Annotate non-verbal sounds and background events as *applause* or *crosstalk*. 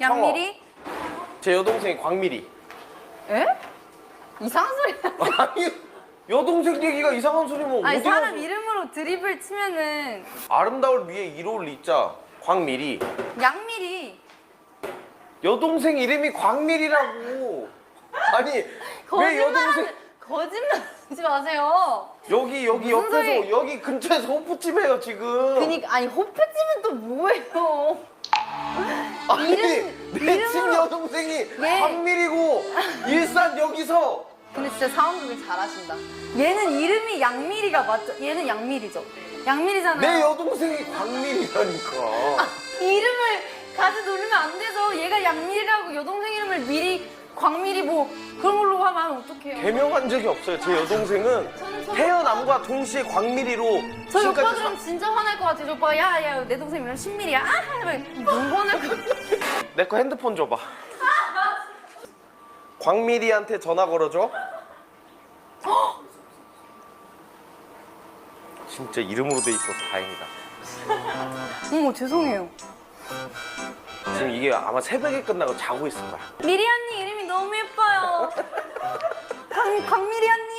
양미리? 제 여동생이 광미리. 에? 이상한 소리. *laughs* 아니 여동생 얘기가 이상한 소리면 아니 어디 사람 가서 이름으로 드립을 치면은 아름다울 위에 이로울 리자 광미리. 양미리. 여동생 이름이 광밀이라고. 아니 *laughs* 왜 거짓말 여동생 거짓말 하지 마세요. 여기 여기 무슨 옆에서 소리? 여기 근처에서 호프집이에요 지금. 그니까 아니 호프집은 또 뭐예요? 아니 이름- 내친 이름으로- 여동생이 예. 광밀이고 일산 여기서 근데 진짜 상황극을 잘하신다. 얘는 이름이 양미리가 맞죠? 얘는 양미리죠. 양미리잖아요. 내 여동생이 광밀이라니까. 이름을 같이 누르면 안 돼서 얘가 양미리라고 여동생 이름을 미리 광미리 뭐 그런 걸로 하면 어떡해요? 개명한 적이 없어요. 제 여동생은 저는 저 태어남과 동시에 광밀이로 저희 지금까지 오빠들은 진짜 화날 것 같아요. 저 오빠가 야야 내 동생 이름 신미리야. 아 화날 것 같아. 내 거 핸드폰 줘봐. 광밀이한테 전화 걸어줘. 진짜 이름으로 돼 있어서 다행이다. 어머 죄송해요. 지금 이게 아마 새벽에 끝나고 자고 있을 거야. 미리 언니 이름이 너무 예뻐요. 광, 광미리 언니.